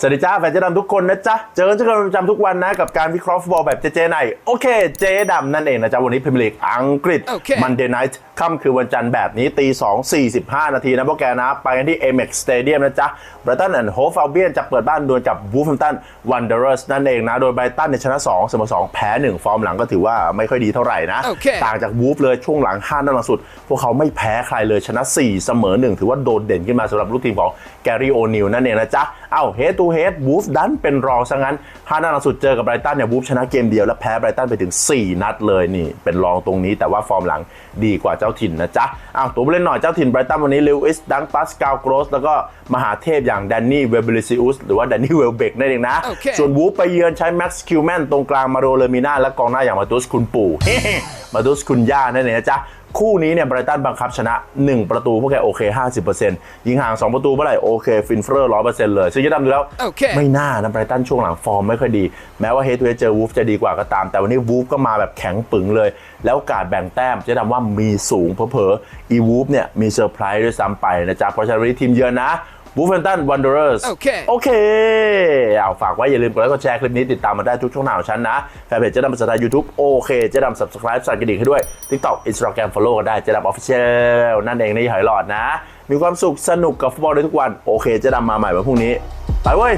สวัสดีจ้าแฟนเจ๊ดำทุกคนนะจ๊ะ เจอกันเจอกันประจำทุกวันนะ กับการวิเคราะห์ฟุตบอลแบบเจ๊ๆในโอเค เจ๊ดำนั่นเองนะจ๊ะ วันนี้พรีเมียร์ลีกอังกฤษโอเคมันเดย์ไนท์ ค่ำคือวันจันทร์แบบนี้ตี2 45 นาทีนะพวกแกนะ ไปกันที่ Amex Stadium นะจ๊ะ Brighton and Hove Albion จะเปิดบ้านดวลกับ Wolverhampton Wanderers นั่นเองนะ โดยไบรตันในยชนะ 2 เสมอ 2 แพ้ 1 ฟอร์มหลังก็ถือว่าไม่ค่อยดีเท่าไหร่นะโอเคต่างจากวูฟเลยช่วงหลัง5นัดหลังสุด พวกเขาไม่แพ้ใครเลยชนะ 4 เสมอ 1 ถือว่าโดดเด่นขึ้นมาสำหรับลูกทีมของแกรี่โอนิลนั่นเองนะจ๊ะเอ้าเฮดตูเฮดวูฟดันเป็นรองซะงั้น5นัดหลังสุดเจอกับไบรตันเนี่ยวูฟชนะเกมเดียวและแพ้ไบรตันไปถึง 4 นัดเลยนี่เป็นรองตรงนี้แต่ว่าฟอร์มหลังดีกว่าเจ้าถิ่นนะจ๊ะอ้าวตัวผู้เล่นหน่อยเจ้าถิ่นไบรตันวันนี้ลิวอิสดังปัสกาลโกรสแล้วก็มหาเทพอย่างแดนนี่เวเบลิซิอุสหรือว่าแดนนี่เวลเบกนั่นเองนะโอเคส่วนวูฟไปเยือนใช้แม็กซ์คิวแมนตรงกลางมาโรเลมิน่าและกองหน้าอย่างมาตุสคุณปู่ มาตุสคุณย่านั่นเองนะจ๊ะคู่นี้เนี่ยไบรตันบังคับชนะ 1 ประตูพวกแกโอเค 50%ยิงห่าง 2 ประตูเมื่อไหร่โอเค ฟินเฟอร์ร้อยเปอร์เซ็นต์เลย ซึ่งจะดำดูแล้วโอเคไม่น่านะไบรตันช่วงหลังฟอร์มไม่ค่อยดี แม้ว่าเฮด o ูเฮดเจอวูฟจะดีกว่าก็ตาม แต่วันนี้วูฟก็มาแบบแข็งปึงเลย แล้วโอกาสแบ่งแต้มเจะดำว่ามีสูงเผลอๆอีวูฟเนี่ยมีเซอร์ไพรส์ด้วยซ้ำไปนะจ๊ะเพราะฉะนั้นวันนี้ทีมเยือนนะ วูฟเฟนตันวันเดอร์สโอเคโอเคเอาฝากไว้อย่าลืมกดไลค์กดแชร์คลิปนี้ติดตามมาได้ทุกช่องทางของฉันนะแฟนเพจเจ๊ดำภาษาไทยยูทูบโอเคเจ๊ดำ subscribe สั่นกระดิ่งให้ด้วย TikTok Instagram follow กันได้เจ๊ดำ official นั่นเองในหอยหลอดนะ มีความสุขสนุกกับฟุตบอลได้ทุกวันโอเคเจ๊ดำมาใหม่วันพรุ่งนี้ไปเว้ย